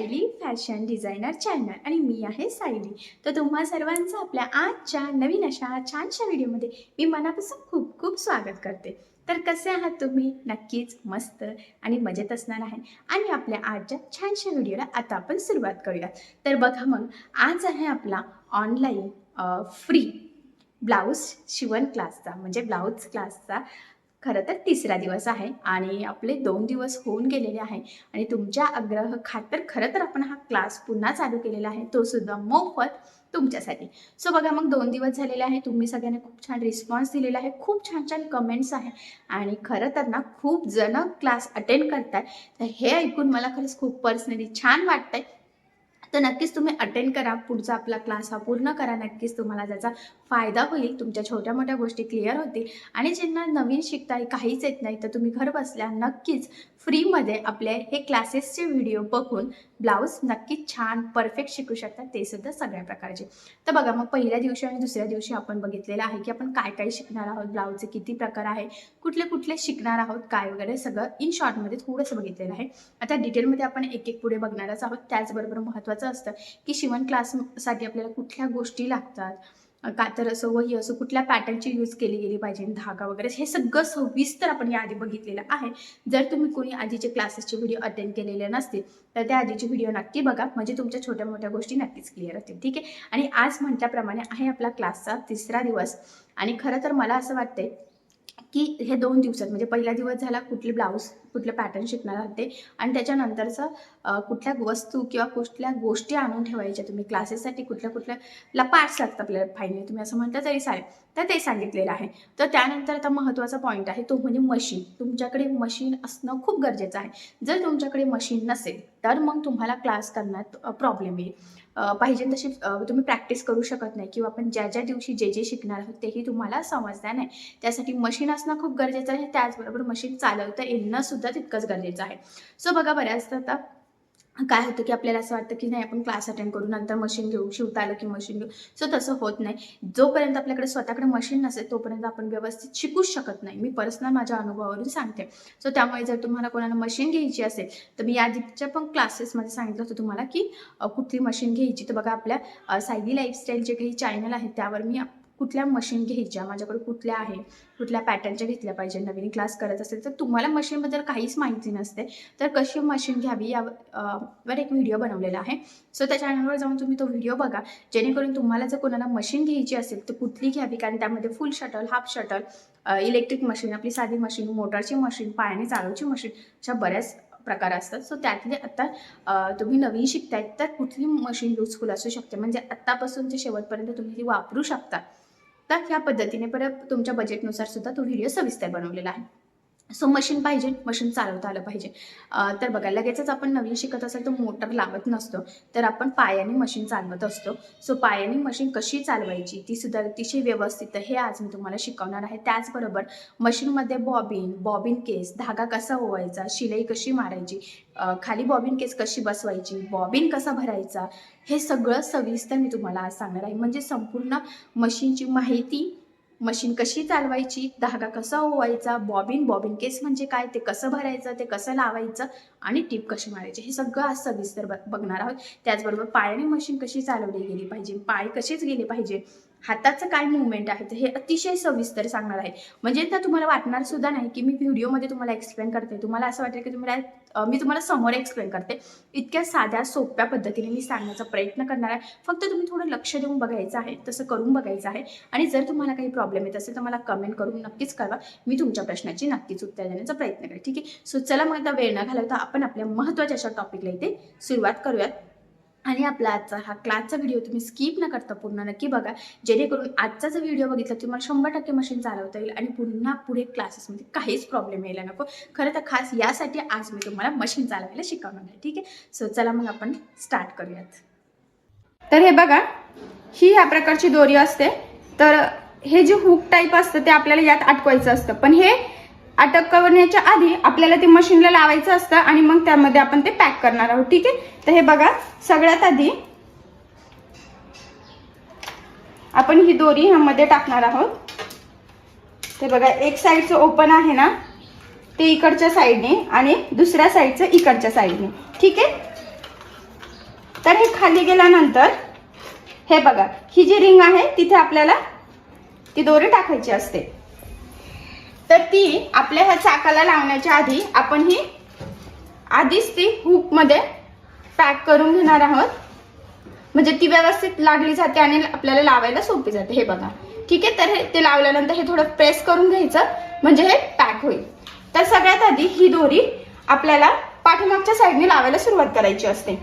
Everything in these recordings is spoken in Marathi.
सायली फॅशन डिझायनर चॅनल आणि मी आहे सायली. तर तुम्हा सर्वांचं आपल्या आजच्या नवीन अशा छानशा व्हिडिओमध्ये मी मनापासून खूप खूप स्वागत करते. तर कसे आहात तुम्ही? नक्कीच मस्त आणि मजेत असणार आहे. आणि आपल्या आजच्या छानशा व्हिडिओला आता आपण सुरुवात करूयात. तर बघा मग आज आहे आपला ऑनलाईन फ्री ब्लाऊज शिवण क्लासचा म्हणजे ब्लाऊज क्लासचा खरं तर तिसरा दिवस आहे आणि आपले दोन दिवस होऊन गेलेले आहे. आणि तुमच्या आग्रह खातर खरं तर आपण हा क्लास पुन्हा चालू केलेला आहे. तो सुद्धा मोफत तुमच्यासाठी. सो बघा मग दोन दिवस झालेले आहे. तुम्ही सगळ्यांनी खूप छान रिस्पॉन्स दिलेला आहे. खूप छान छान कमेंट्स आहे. आणि खरं तर ना खूप जण क्लास अटेंड करतात तर हे ऐकून मला खरंच खूप पर्सनली छान वाटतंय. तर नक्कीच तुम्ही अटेंड करा. पुढचा आपला क्लास हा पूर्ण करा. नक्कीच तुम्हाला त्याचा फायदा होईल तुमच्या छोट्या मोठ्या गोष्टी क्लिअर होतील. आणि ज्यांना नवीन शिकताय काहीच येत नाही तर तुम्ही घर बसल्या नक्कीच फ्रीमध्ये आपले हे क्लासेसचे व्हिडिओ बघून ब्लाऊज नक्कीच छान परफेक्ट शिकू शकता ते सुद्धा सगळ्या प्रकारचे. तर बघा मग पहिल्या दिवशी आणि दुसऱ्या दिवशी आपण बघितलेलं आहे की आपण काय काय शिकणार आहोत ब्लाऊजचे किती प्रकार आहे कुठले कुठले शिकणार आहोत काय वगैरे सगळं इन शॉर्टमध्ये थोडंसं बघितलेलं आहे. आता डिटेलमध्ये आपण एक एक पुढे बघणारच आहोत. त्याचबरोबर महत्त्वाचं असतं की शिवण क्लाससाठी आपल्याला कुठल्या गोष्टी लागतात कातर असो वही असो कुठल्या पॅटर्नची यूज केली गेली पाहिजे? धागा वगैरे हे सगळं सविस्तर आपण याआधी बघितलेलं आहे. जर तुम्ही कोणी आधीचे क्लासेसचे व्हिडिओ अटेंड केलेले नसतील तर त्या आधीचे व्हिडिओ नक्की बघा. म्हणजे तुमच्या छोट्या मोठ्या गोष्टी नक्कीच क्लिअर होतील ठीक आहे? आणि आज म्हटल्याप्रमाणे आहे आपला क्लासचा तिसरा दिवस. आणि खरं तर मला असं वाटतंय की हे दोन दिवसात म्हणजे पहिला दिवस झाला कुठले ब्लाऊज कुठले पॅटर्न शिकणार आहात ते आणि त्याच्यानंतरचं कुठल्या वस्तू किंवा कुठल्या गोष्टी आणून ठेवायच्या तुम्ही क्लासेससाठी कुठल्या कुठल्या पार्ट्स लागतात आपल्याला फायनली तुम्ही असं म्हटलं तरी चालेल. तर ते सांगितलेलं आहे. तर त्यानंतर आता महत्त्वाचा पॉईंट आहे तो म्हणजे मशीन तुमच्याकडे मशीन असणं खूप गरजेचं आहे. जर तुमच्याकडे मशीन नसेल तर मग तुम्हाला क्लास करण्यात प्रॉब्लेम येईल. पाहिजे तशी तुम्ही प्रॅक्टिस करू शकत नाही किंवा आपण ज्या ज्या दिवशी जे जे शिकणार आहोत तेही तुम्हाला समजणार नाही. त्यासाठी मशीन असणं खूप गरजेचं आहे. त्याचबरोबर मशीन चालवता येणं सुद्धा तितकंच गरजेचं आहे. सो बघा बऱ्याचदा आता काय होतं की आपल्याला असं वाटतं की नाही आपण क्लास अटेंड करू नंतर मशीन घेऊ शिवता आलं की मशीन घेऊ. सो तसं होत नाही. जोपर्यंत आपल्याकडे स्वतःकडे मशीन नसेल तोपर्यंत आपण व्यवस्थित शिकूच शकत नाही. मी पर्सनल माझ्या अनुभवावरून सांगते. सो त्यामुळे जर तुम्हाला कोणाला मशीन घ्यायची असेल तर मी आधीच्या पण क्लासेसमध्ये सांगितलं होतं तुम्हाला की कुठली मशीन घ्यायची. तर बघा आपल्या सायली लाईफस्टाईल जे काही चॅनल आहेत त्यावर मी कुठल्या मशीन घ्यायच्या माझ्याकडे कुठल्या आहे कुठल्या पॅटर्नच्या घेतल्या पाहिजे नवीन क्लास करत असेल तर तुम्हाला मशीनबद्दल काहीच माहिती नसते. तर कशी मशीन घ्यावी यावर वर एक व्हिडिओ बनवलेला आहे. सो त्या चॅनलवर जाऊन तुम्ही तो व्हिडिओ बघा. जेणेकरून तुम्हाला जर कोणाला मशीन घ्यायची असेल तर कुठली घ्यावी? कारण त्यामध्ये full shuttle half shuttle electric machine आपली साधी मशीन मोटरची मशीन पायाने चालवची मशीन अशा बऱ्याच प्रकार असतात. सो त्यातले आता तुम्ही नवीन शिकतायत तर कुठली मशीन युजफुल असू शकते? म्हणजे आत्तापासून ते शेवटपर्यंत तुम्ही ती वापरू शकता. तर ह्या पद्धतीने परत तुमच्या बजेटनुसार सुद्धा तो व्हिडिओ सविस्तर बनवलेला आहे. सो मशीन पाहिजे मशीन चालवता आलं पाहिजे. तर बघा लगेचच आपण नवीन शिकत असेल तर मोटर लावत नसतो. तर आपण पायाने मशीन चालवत असतो. सो पायाने मशीन कशी चालवायची ती सुद्धा अतिशय व्यवस्थित हे आज मी तुम्हाला शिकवणार आहे. त्याचबरोबर मशीनमध्ये बॉबिन बॉबिन केस धागा कसा ओवायचा शिलाई कशी मारायची खाली बॉबिन केस कशी बसवायची बॉबिन कसा भरायचा हे सगळं सविस्तर मी तुम्हाला आज सांगणार आहे. म्हणजे संपूर्ण मशीनची माहिती मशीन कशी चालवायची धागा कसा ओवायचा बॉबिन बॉबिन केस म्हणजे काय ते कसं भरायचं ते कसं लावायचं आणि टीप कशी मारायची हे सगळं आज सविस्तर बघणार आहोत. त्याचबरोबर पायाने मशीन कशी चालवली गेली पाहिजे पाय कसेच गेले पाहिजे हाताचं काय मुवमेंट आहे तर हे अतिशय सविस्तर सांगणार आहे. म्हणजे ना तुम्हाला वाटणार सुद्धा नाही की मी व्हिडिओमध्ये तुम्हाला एक्सप्लेन करते. तुम्हाला असं वाटेल की तुम्हाला मी तुम्हाला समोर एक्सप्लेन करते. इतक्या साध्या सोप्या पद्धतीने मी सांगण्याचा प्रयत्न करणार आहे. फक्त तुम्ही थोडं लक्ष देऊन बघायचं आहे तसं करून बघायचं आहे. आणि जर तुम्हाला काही प्रॉब्लेम येत असेल तर मला कमेंट करून नक्कीच कळवा. मी तुमच्या प्रश्नाची नक्कीच उत्तर देण्याचा प्रयत्न करेन. ठीक आहे? सो चला मग आता वेळ न घालवता आपण आपल्या महत्त्वाच्या अशा टॉपिकला इथे सुरुवात करूयात. आणि आपला आजचा हा क्लासचा व्हिडिओ तुम्ही स्किप न करता पूर्ण नक्की बघा. जेणेकरून आजचा जर व्हिडिओ बघितला तुम्हाला शंभर टक्के मशीन चालवता येईल आणि पुन्हा पुढे क्लासेसमध्ये काहीच प्रॉब्लेम यायला नको. खरं तर खास यासाठी आज मी तुम्हाला मशीन चालवायला शिकवणार आहे ठीक आहे? सो चला मग आपण स्टार्ट करूयात. तर हे बघा ही ह्या प्रकारची दोरी असते. तर हे जे हुक टाईप असतं ते आपल्याला यात अटकवायचं असतं. पण हे अटक करण्याच्या आधी आपल्याला ते मशीनला लावायचं असतं आणि मग त्यामध्ये आपण ते पॅक करणार आहोत ठीक आहे? तर हे बघा सगळ्यात आधी आपण ही दोरी ह्यामध्ये टाकणार आहोत. ते बघा एक साईडचं ओपन आहे ना ते इकडच्या साईडने आणि दुसऱ्या साईडचं इकडच्या साईडने ठीक आहे? तर हे खाली गेल्यानंतर हे बघा ही जी रिंग आहे तिथे आपल्याला ती दोरी टाकायची असते. तर ती आपल्या ह्या चाकाला लावण्याच्या आधी आपण ही आधीच ती हुकमध्ये पॅक करून घेणार आहोत. म्हणजे ती व्यवस्थित लागली जाते आणि आपल्याला लावायला सोपी जाते. हे बघा. ठीक आहे? तर हे ते लावल्यानंतर हे थोडं प्रेस करून घ्यायचं. म्हणजे हे पॅक होईल. तर सगळ्यात आधी ही दोरी आपल्याला पाठीमागच्या साईडने लावायला सुरुवात करायची असते.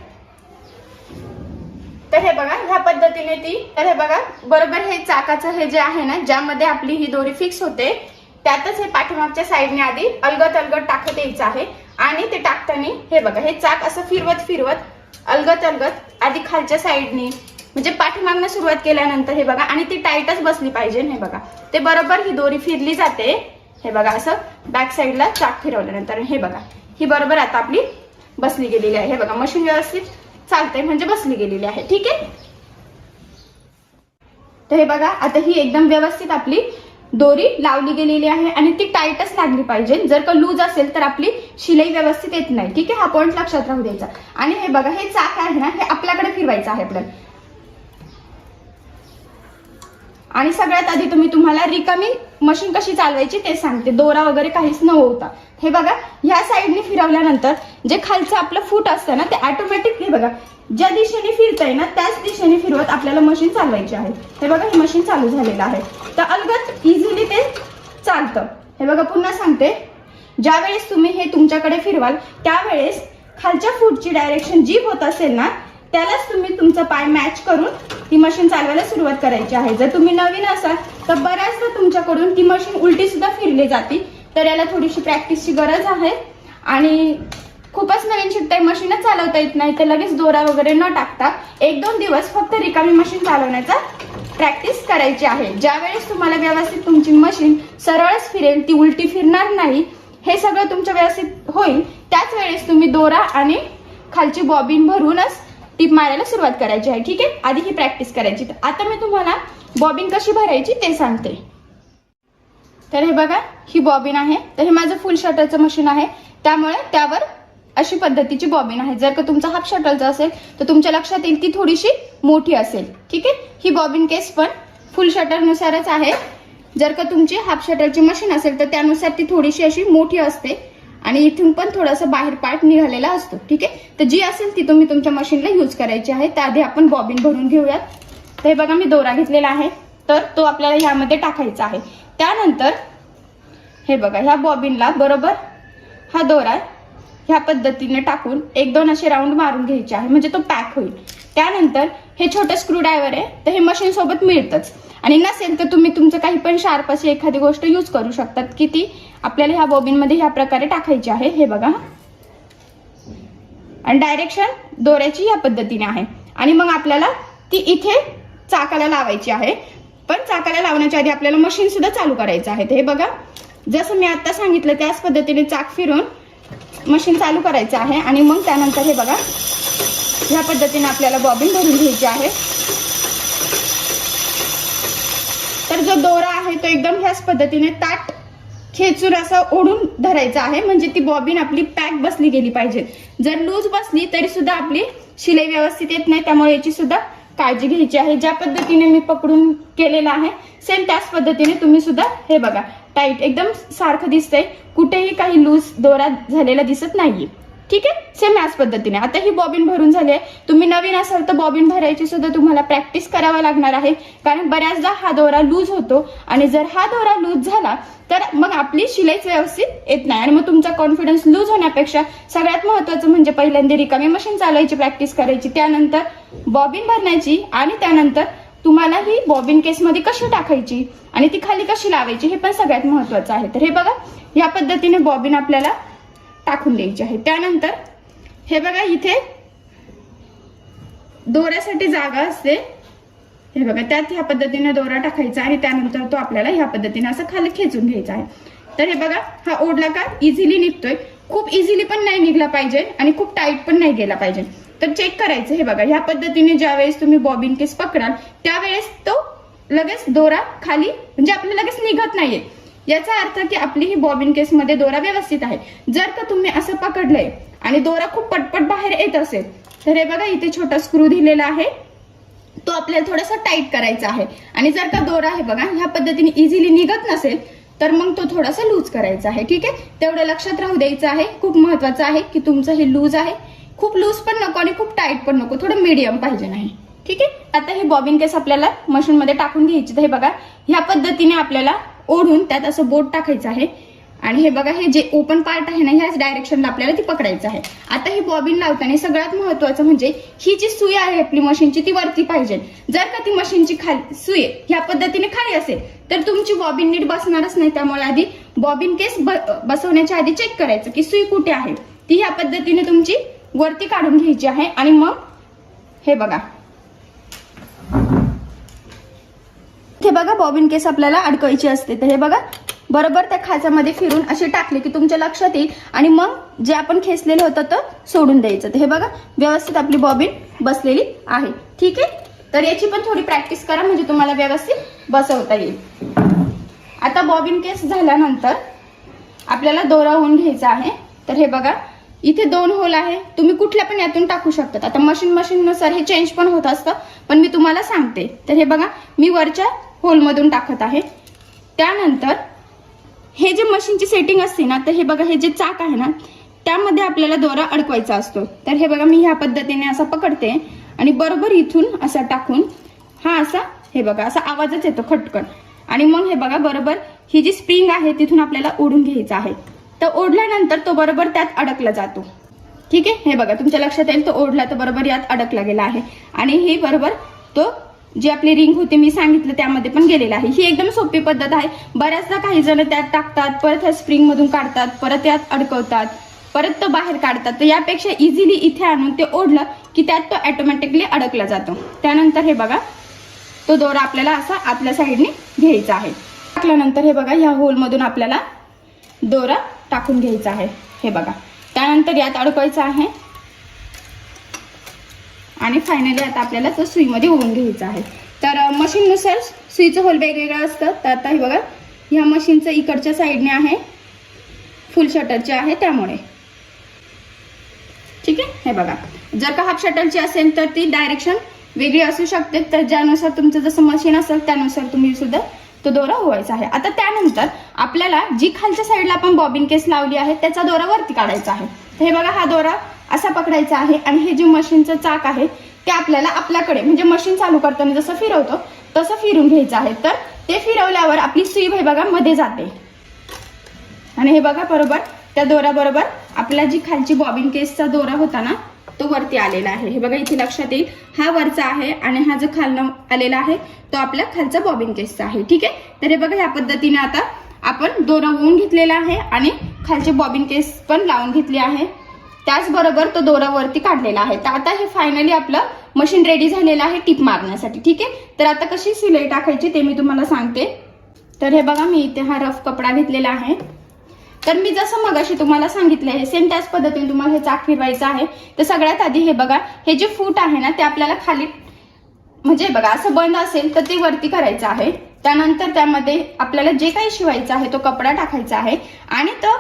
तर हे बघा ह्या पद्धतीने ती तर हे बघा बरोबर हे चाकाचं हे जे आहे ना ज्यामध्ये आपली ही दोरी फिक्स होते त्यातच हे पाठीमागच्या साईडने आधी अलगत अलगत टाकत यायचं आहे. आणि ते टाकताना हे बघा हे चाक असं फिरवत फिरवत अलगत अलगत आधी खालच्या साईडने म्हणजे पाठीमागनं सुरुवात केल्यानंतर हे बघा आणि ती टाईटच बसली पाहिजे हे बघा. ते बरोबर ही दोरी फिरली जाते. हे बघा असं बॅक साईडला चाक फिरवल्यानंतर हे बघा. ही बरोबर आता आपली बसली गेलेली आहे. हे बघा मशीन व्यवस्थित चालते म्हणजे बसली गेलेली आहे. ठीक आहे? तर हे बघा आता ही एकदम व्यवस्थित आपली दोरी लावली गेलेली आहे आणि ती टाईटच लागली पाहिजे. जर का लूज असेल तर आपली शिलाई व्यवस्थित येत नाही. ठीक आहे? हा पॉईंट लक्षात राहू द्यायचा. आणि हे बघा हे चाक आहे ना हे आपल्याकडे फिरवायचं आहे आपल्याला. आणि सगळ्यात आधी तुम्ही तुम्हाला रिकामी मशीन कशी चालवायची ते सांगते. दोरा वगैरे काहीच न होता हे बघा ह्या साईडने फिरवल्यानंतर जे खालचं आपलं फूट असतं ना ते ऑटोमॅटिक हे बघा ज्या दिशेने फिरतंय ना त्याच दिशेने फिरवत आपल्याला मशीन चालवायची आहे. हे बघा हे मशीन चालू झालेलं आहे. तर अलगत इझिली ते चालतं. हे बघा पुन्हा सांगते. ज्यावेळेस तुम्ही हे तुमच्याकडे फिरवाल त्यावेळेस खालच्या फूटची डायरेक्शन जी होत असेल ना त्यालाच तुम्ही तुमचा पाय मॅच करून ती मशीन चालवायला सुरुवात करायची आहे. जर तुम्ही नवीन असाल तर बऱ्याचदा तुमच्याकडून ती मशीन उलटी सुद्धा फिरली जाते. तर याला थोडीशी प्रॅक्टिसची गरज आहे. आणि खूपच नवीन शिकताय मशीनच चालवता येत नाही तर लगेच दोरा वगैरे न टाकता एक दोन दिवस फक्त रिकामी मशीन चालवण्याचा प्रॅक्टिस करायची आहे. ज्या वेळेस तुम्हाला व्यवस्थित तुमची मशीन सरळच फिरेल ती उलटी फिरणार नाही हे सगळं तुमचं व्यवस्थित होईल. त्याच वेळेस तुम्ही दोरा आणि खालची बॉबिन भरूनच टीप मारायला सुरुवात करायची आहे. ठीक आहे? आधी ही प्रॅक्टिस करायची. तर आता मी तुम्हाला बॉबिन कशी भरायची ते सांगते. तर हे बघा ही बॉबिन आहे. तर हे माझं फुल शटरचं मशीन आहे. त्यामुळे त्यावर अशी पद्धतीची बॉबिन आहे. जर का तुमचा हाफ शटलचा असेल तर तुमच्या लक्षात येईल ती थोडीशी मोठी असेल. ठीक आहे? ही बॉबिन केस पण फुल शटरनुसारच आहे. जर का तुमची हाफ शटरची मशीन असेल तर त्यानुसार ती थोडीशी अशी मोठी असते. आणि इथून पण थोडासा बाहेर पार्ट निघालेला असतो ठीक आहे? तर जी असेल ती तुम्ही तुमच्या मशीनला यूज करायची आहे. त्याआधी आपण बॉबिन भरून घेऊयात. तर हे बघा मी दोरा घेतलेला आहे. तर तो आपल्याला ह्यामध्ये टाकायचा आहे. त्यानंतर हे बघा ह्या बॉबिनला बरोबर हा दोरा ह्या पद्धतीने टाकून एक दोन असे राऊंड मारून घ्यायचे आहे. म्हणजे तो पॅक होईल. त्यानंतर हे छोटं स्क्रूड्रायव्हर आहे तर हे मशीन सोबत मिळतच. आणि नसेल तर तुम्ही तुमचं काही पण शार्प अशी एखादी गोष्ट यूज करू शकतात की ती आपल्याला ह्या बॉबीनमध्ये ह्या प्रकारे टाकायची आहे. हे बघा आणि डायरेक्शन दोऱ्याची या पद्धतीने आहे. आणि मग आपल्याला ती इथे चाकाला लावायची आहे. पण चाकाला लावण्याच्या आधी आपल्याला मशीन सुद्धा चालू करायचं आहे. हे बघा जसं मी आता सांगितलं त्याच पद्धतीने चाक फिरून मशीन चालू करायचं आहे आणि मग त्यानंतर हे बघा ह्या पद्धतीने आपल्याला बॉबिन भरून घ्यायची आहे. तर जो दोरा आहे तो एकदम ह्याच पद्धतीने ताट खेचूर असं ओढून धरायचा आहे. म्हणजे ती बॉबिन आपली पॅक बसली गेली पाहिजे. जर लूज बसली तरी सुद्धा आपली शिलाई व्यवस्थित येत नाही. त्यामुळे याची सुद्धा काळजी घ्यायची आहे. ज्या पद्धतीने मी पकडून केलेलं आहे सेम त्याच पद्धतीने तुम्ही सुद्धा हे बघा. टाईट एकदम सारखं दिसतंय. कुठेही काही लूज दोरा झालेला दिसत नाहीये. ठीक आहे? सेम याच पद्धतीने. आता ही बॉबिन भरून झाली आहे. तुम्ही नवीन असाल तर बॉबिन भरायची सुद्धा तुम्हाला प्रॅक्टिस करावा लागणार आहे. कारण बऱ्याचदा हा दोरा लूज होतो. आणि जर हा दोरा लूज झाला तर मग आपली शिलाईच व्यवस्थित येत नाही. आणि मग तुमचा कॉन्फिडन्स लूज होण्यापेक्षा सगळ्यात महत्वाचं म्हणजे पहिल्यांदा रिकामी मशीन चालवायची प्रॅक्टिस करायची. त्यानंतर बॉबिन भरण्याची आणि त्यानंतर तुम्हाला ही बॉबिन केसमध्ये कशी टाकायची आणि ती खाली कशी लावायची हे पण सगळ्यात महत्वाचं आहे. तर हे बघा या पद्धतीने बॉबिन आपल्याला टाकून द्यायची आहे. त्यानंतर हे बघा इथे दोऱ्यासाठी जागा असते. हे बघा त्यात ह्या पद्धतीने दोरा टाकायचा आणि त्यानंतर तो आपल्याला ह्या पद्धतीने असं खाली खेचून घ्यायचा आहे. तर हे बघा हा ओढला का इझिली निघतोय. खूप इझिली पण नाही निघला पाहिजे आणि खूप टाईट पण नाही गेला पाहिजे. तर चेक करायचं. हे बघा ह्या पद्धतीने ज्या वेळेस तुम्ही बॉबिन केस पकडाल त्यावेळेस तो लगेच दोरा खाली म्हणजे आपल्याला लगेच निघत नाहीये. याचा अर्थ की आपली ही बॉबिन केस मध्ये दोरा व्यवस्थित आहे. जर का तुम्ही असं पकडलंय आणि दोरा खूप पटपट बाहेर येत असेल तर हे बघा इथे छोटा स्क्रू दिलेला आहे. तो आपल्याला थोडासा टाईट करायचा आहे. आणि जर का दोरा आहे बघा ह्या पद्धतीने इझिली निघत नसेल तर मग तो थोडासा लूज करायचा आहे. ठीक आहे? तेवढं लक्षात राहू द्यायचं आहे. खूप महत्वाचं आहे की तुमचं हे लूज आहे. खूप लूज पण नको आणि खूप टाईट पण नको. थोडं मीडियम पाहिजे नाही. ठीक आहे? आता हे बॉबिन केस आपल्याला मशीनमध्ये टाकून घ्यायचे तर हे बघा ह्या पद्धतीने आपल्याला ओढून त्यात असं बोट टाकायचं आहे. आणि हे बघा हे जे ओपन पार्ट आहे ना ह्याच डायरेक्शनला आपल्याला ती पकडायचं आहे. आता ही बॉबिन लावताना सगळ्यात महत्वाचं म्हणजे ही जी सुई आहे आपली मशीनची ती वरती पाहिजे. जर का ती मशीनची खाली सुई ह्या पद्धतीने खाली असेल तर तुमची बॉबिन नीट बसणारच नाही. त्यामुळे आधी बॉबिन केस बसवण्याच्या आधी चेक करायचं की सुई कुठे आहे. ती ह्या पद्धतीने तुमची वरती काढून घ्यायची आहे आणि मग हे बघा. हे बघा बॉबिन केस आपल्याला अडकवायची असते. तर हे बघा बरोबर त्या खाचामध्ये फिरून असे टाकले की तुमच्या लक्षात येईल आणि मग जे आपण खेचलेलं होतं तर सोडून द्यायचं. तर हे बघा व्यवस्थित आपली बॉबिन बसलेली आहे. ठीक आहे? तर याची पण थोडी प्रॅक्टिस करा म्हणजे तुम्हाला व्यवस्थित बसवता येईल. आता बॉबिन केस झाल्यानंतर आपल्याला दोरा होऊन घ्यायचा आहे. तर हे बघा इथे दोन होल आहे. तुम्ही कुठल्या पण यातून टाकू शकतात. आता मशीन मशीननुसार हे चेंज पण होत असतं. पण मी तुम्हाला सांगते. तर हे बघा मी वरच्या होलमधून टाकत आहे. त्यानंतर हे जे मशीनची सेटिंग असते ना तर हे बघा हे जे चाक आहे ना त्यामध्ये आपल्याला दोरा अडकवायचा असतो. तर हे बघा मी ह्या पद्धतीने असा पकडते आणि बरोबर इथून असा टाकून हा असा हे बघा असा आवाजच येतो खटकन. आणि मग हे बघा बरोबर ही जी स्प्रिंग आहे तिथून आपल्याला ओढून घ्यायचं आहे. तर ओढल्यानंतर तो बरोबर त्यात अडकला जातो. ठीक आहे? हे बघा तुमच्या लक्षात येईल तो ओढला तर बरोबर यात अडकला गेला आहे. आणि ही बरोबर तो जी आपली रिंग होती मी सांगितलं त्यामध्ये पण गेलेला आहे. ही एकदम सोपी पद्धत आहे. बऱ्याचदा काही जण त्यात टाकतात परत ह्या स्प्रिंग मधून काढतात परत यात अडकवतात परत तो बाहेर काढतात. तर यापेक्षा इझिली इथे आणून ते ओढलं की त्यात तो ऑटोमॅटिकली अडकला जातो. त्यानंतर हे बघा तो दोरा आपल्याला असा आपल्या साईडने घ्यायचा आहे. टाकल्यानंतर हे बघा ह्या होलमधून आपल्याला दोरा टाकून घ्यायचं आहे. हे बघा. त्यानंतर यात अडकवायचं आहे. आणि फायनली आता आपल्याला तो सुईमध्ये ओवून घ्यायचं आहे. तर मशीननुसार सुईचं होल वेगवेगळं असतं. तर आता हे बघा ह्या मशीनचं इकडच्या साईडने आहे. फुल शटरचे आहे त्यामुळे. ठीक आहे? हे बघा. जर का हाफ शटरची असेल तर ती डायरेक्शन वेगळी असू शकते. तर ज्यानुसार तुमचं जसं मशीन असेल त्यानुसार तुम्ही सुद्धा तो दोरा ओवायचा आहे. आता त्यानंतर आपल्याला जी खालच्या साईडला आपण बॉबिन केस लावली आहे त्याचा दोरा वरती काढायचा आहे. तर हे बघा हा दोरा असा पकडायचा आहे आणि हे जे मशीनचं चाक आहे ते आपल्याला आपल्याकडे म्हणजे मशीन चालू करताना जसं फिरवतो तसं फिरून घ्यायचं आहे. तर ते फिरवल्यावर आपली सुई हे बघा मध्ये जाते. आणि हे बघा बरोबर त्या दोऱ्याबरोबर आपला जी खालची बॉबिन केसचा दोरा होता ना तो वरती आलेला आहे. हे बघा इथे लक्षात येईल. हा वरचा आहे आणि हा जो खालनं आलेला आहे तो आपला खालचा बॉबिन केसचा आहे. ठीक आहे? तर हे बघा ह्या पद्धतीने आता आपण दोरा ओवून घेतलेला आहे आणि खालचे बॉबिन केस पण लावून घेतली आहे. त्याचबरोबर तो दोरा वरती काढलेला आहे. तर आता हे फायनली आपलं मशीन रेडी झालेलं आहे टिप मारण्यासाठी. ठीक आहे? तर आता कशी सिलाई टाकायची ते मी तुम्हाला सांगते. तर हे बघा मी इथे हा रफ कपडा घेतलेला आहे. तर मी जसं मगाशी तुम्हाला सांगितलं आहे सेम त्याच पद्धतीने तुम्हाला हे चाक फिरवायचं आहे. तर सगळ्यात आधी हे बघा हे जे फूट आहे ना ते आपल्याला खाली म्हणजे बघा असं बंद असेल तर ते वरती करायचं आहे. त्यानंतर त्यामध्ये आपल्याला जे काही शिवायचं आहे तो कपडा टाकायचा आहे. आणि तो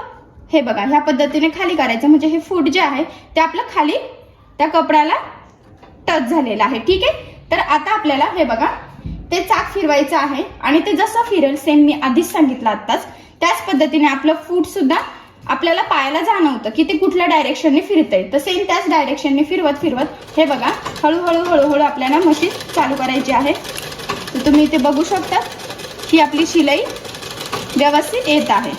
हे बघा ह्या पद्धतीने खाली करायचं म्हणजे हे फूट जे आहे ते आपलं खाली त्या कपड्याला टच झालेलं आहे. ठीक आहे? तर आता आपल्याला हे बघा ते चाक फिरवायचं आहे. आणि ते जसं फिरेल सेम मी आधीच सांगितलं आत्ताच. त्याच पद्धतीने आपलं फूड सुद्धा आपल्याला पायाला जाणवतं की ते कुठल्या डायरेक्शनने फिरतंय. तर सेम त्याच डायरेक्शनने फिरवत फिरवत हे बघा हळूहळू हळूहळू आपल्याला मशीन चालू करायची आहे. तर तुम्ही इथे बघू शकता ही आपली शिलाई व्यवस्थित येत आहे.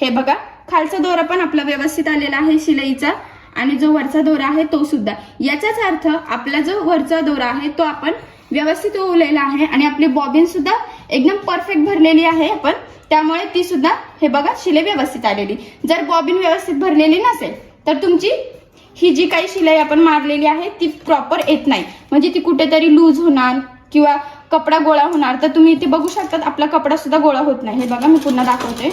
हे बघा खालचा दोरा पण आपला व्यवस्थित आलेला आहे शिलाईचा आणि जो वरचा दोरा आहे तो सुद्धा. याचाच अर्थ आपला जो वरचा दोरा आहे तो आपण व्यवस्थित ओवलेला आहे आणि आपली बॉबिन सुद्धा एकदम परफेक्ट भरलेली आहे आपण. त्यामुळे ती सुद्धा हे बघा शिलाई व्यवस्थित आलेली. जर बॉबिन व्यवस्थित भरलेली नसेल तर तुमची ही जी काही शिलाई आपण मारलेली आहे ती प्रॉपर येत नाही. म्हणजे ती कुठेतरी लूज होणार किंवा कपडा गोळा होणार. तर तुम्ही इथे बघू शकतात आपला कपडा सुद्धा गोळा होत नाही. हे बघा मी पुन्हा दाखवते.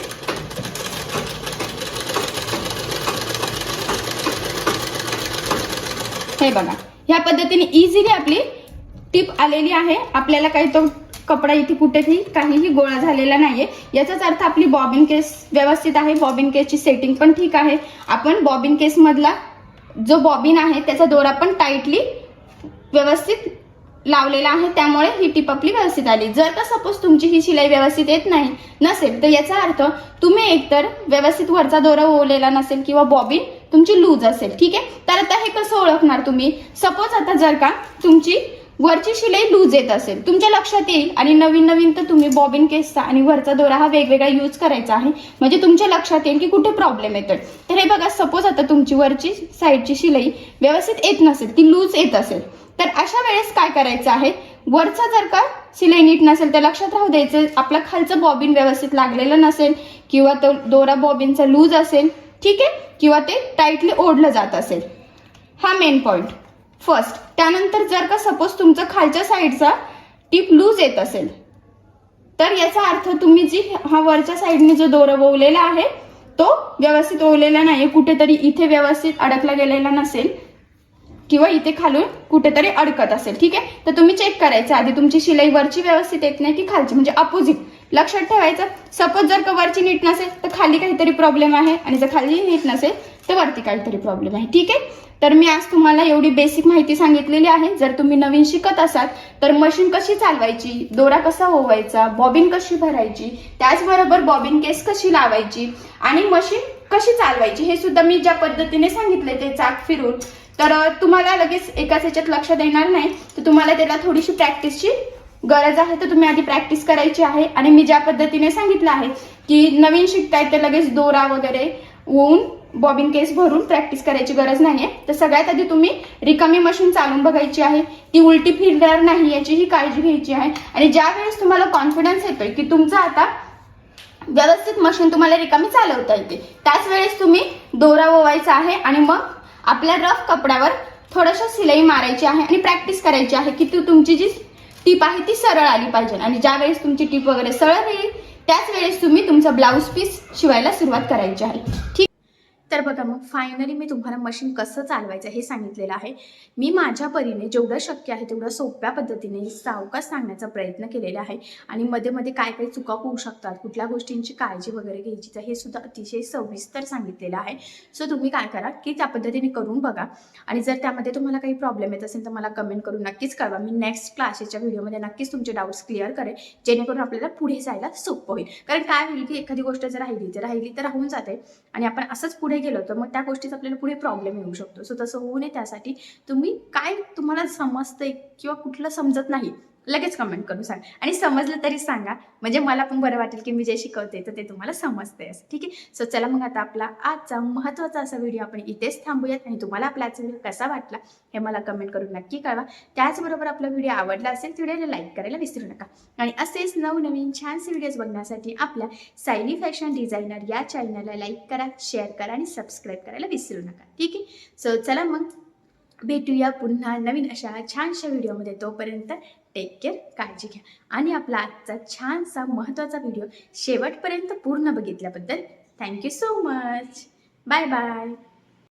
हे बघा ह्या पद्धतीने इझिली आपली टिप आलेली आहे. आपल्याला काही तो कपडा इथे कुठेही काहीही गोळा झालेला नाहीये. याचाच अर्थ आपली बॉबिन केस व्यवस्थित आहे बॉबिन केसची सेटिंग पण ठीक आहे. आपण बॉबिन केसमधला जो बॉबिन आहे त्याचा दोरा पण टाईटली व्यवस्थित लावलेला आहे. त्यामुळे ही टीप आपली व्यवस्थित आली. जर का सपोज तुमची ही शिलाई व्यवस्थित येत नाही नसेल तर याचा अर्थ तुम्ही एकतर व्यवस्थित वरचा दोरा ओवलेला नसेल किंवा बॉबिन तुमची लूज असेल. ठीक आहे? तर आता हे कसं ओळखणार तुम्ही? सपोज आता जर का तुमची वरची शिलाई लूज येत असेल. तुमच्या लक्षात येईल. आणि नवीन नवीन तर तुम्ही बॉबिन केसचा आणि वरचा दोरा हा वेगवेगळा यूज करायचा आहे. म्हणजे तुमच्या लक्षात येईल की कुठे प्रॉब्लेम येतोय. तर हे बघा सपोज आता तुमची वरची साईडची शिलाई व्यवस्थित येत नसेल ती लूज येत असेल. तर अशा वेळेस काय करायचं आहे? वरचा जर का शिलाई नीट नसेल तर लक्षात राहू द्यायचं आपलं खालचं बॉबिन व्यवस्थित लागलेलं नसेल किंवा तो दोरा बॉबिनचा लूज असेल ठीक आहे? किंवा ते टाईटली ओढलं जात असेल. हा मेन पॉईंट फर्स्ट त्यानंतर जर का सपोज तुमचं खालच्या साईडचा टीप लूज येत असेल तर याचा अर्थ तुम्ही जी हा वरच्या साईडने जो दोरा ओवलेला आहे तो व्यवस्थित ओवलेला नाही कुठेतरी इथे व्यवस्थित अडकला गेलेला नसेल किंवा इथे खालून कुठेतरी अडकत असेल ठीक आहे? तर तुम्ही चेक करायचं. आधी तुमची शिलाई वरची व्यवस्थित येत नाही की खालची म्हणजे अपोजिट लक्षात ठेवायचं. सपोज जर का वरची नीट नसेल तर खाली काहीतरी प्रॉब्लेम आहे आणि जर खाली नीट नसेल तर वरती काहीतरी प्रॉब्लेम आहे ठीक आहे? तर मी आज तुम्हाला एवढी बेसिक माहिती सांगितलेली आहे. जर तुम्ही नवीन शिकत असाल तर मशीन कशी चालवायची दोरा कसा ओवायचा बॉबिन कशी भरायची त्याचबरोबर बॉबिन केस कशी लावायची आणि मशीन कशी चालवायची हे सुद्धा मी ज्या पद्धतीने सांगितले ते चाक फिरून. तर तुम्हाला लगेच एकाच याच्यात लक्ष देणार नाही. तर तुम्हाला त्याला थोडीशी प्रॅक्टिसची गरज आहे. तर तुम्ही आधी प्रॅक्टिस करायची आहे. आणि मी ज्या पद्धतीने सांगितलं आहे की नवीन शिकताय ते लगेच दोरा वगैरे होऊन बॉबिन केस भरून प्रॅक्टिस करायची गरज नाहीये. तर सगळ्यात आधी तुम्ही रिकामी मशीन चालून बघायची आहे. ती उलटी फिरणार नाही याचीही काळजी घ्यायची आहे. आणि ज्या वेळेस तुम्हाला कॉन्फिडन्स येतोय की तुमचा आता व्यवस्थित मशीन तुम्हाला रिकामी चालवता येते त्याच वेळेस तुम्ही दोरा ओवायचा आहे आणि मग आपल्या रफ कपड्यावर थोडंसं सिलाई मारायची आहे आणि प्रॅक्टिस करायची आहे की ती तुमची जी टीप आहे ती सरळ आली पाहिजे. आणि ज्या वेळेस तुमची टीप वगैरे सरळ येईल त्याच वेळेस तुम्ही तुमचा ब्लाऊज पीस शिवायला सुरुवात करायची आहे. ठीक तर बघा मग फायनली मी तुम्हाला मशीन कसं चालवायचं हे सांगितलेलं आहे. मी माझ्या परीने जेवढं शक्य आहे तेवढं सोप्या पद्धतीने सावकाश सांगण्याचा प्रयत्न केलेला आहे. आणि मध्ये मध्ये काय काय चुका होऊ शकतात कुठल्या गोष्टींची काळजी वगैरे घ्यायची तर हे सुद्धा अतिशय सविस्तर सांगितलेलं आहे. सो तुम्ही काय करा की त्या पद्धतीने करून बघा. आणि जर त्यामध्ये तुम्हाला काही प्रॉब्लेम येत असेल तर मला कमेंट करून नक्कीच कळवा. मी नेक्स्ट क्लासेसच्या व्हिडिओमध्ये नक्कीच तुमचे डाऊट्स क्लिअर करेल जेणेकरून आपल्याला पुढे जायला सोपं होईल. कारण काय होईल की एखादी गोष्ट जर राहिली तर राहिली तर राहून जाते. आणि आपण असंच पुढे गेलो तर मग त्या गोष्टीचा आपल्याला पुढे प्रॉब्लेम येऊ शकतो. सो तसं होऊ नये त्यासाठी. तुम्ही काय तुम्हाला समजतंय किंवा कुठलं समजत नाही लगेच कमेंट करून सांग. आणि समजलं तरी सांगा. म्हणजे मला पण बरं वाटेल की मी जे शिकवते तर ते तुम्हाला समजतंय असं. ठीक आहे? सो चला मग आता आपला आजचा महत्त्वाचा असा व्हिडिओ आपण इथेच थांबूयात. आणि तुम्हाला आपला आजचा व्हिडिओ कसा वाटला हे मला कमेंट करून नक्की कळवा. त्याचबरोबर आपला व्हिडिओ आवडला असेल तर व्हिडिओला लाईक करायला विसरू नका. आणि असेच नवनवीन छानसे व्हिडिओज बघण्यासाठी आपल्या सायली फॅशन डिझायनर या चॅनलला लाईक करा शेअर करा आणि सबस्क्राईब करायला विसरू नका. ठीक आहे? सो चला मग भेटूया पुन्हा नवीन अशा छानशा व्हिडिओमध्ये तोपर्यंत. टेक केअर काळजी घ्या. आणि आपला आजचा छानसा महत्त्वाचा व्हिडिओ शेवटपर्यंत पूर्ण बघितल्याबद्दल thank you so much bye bye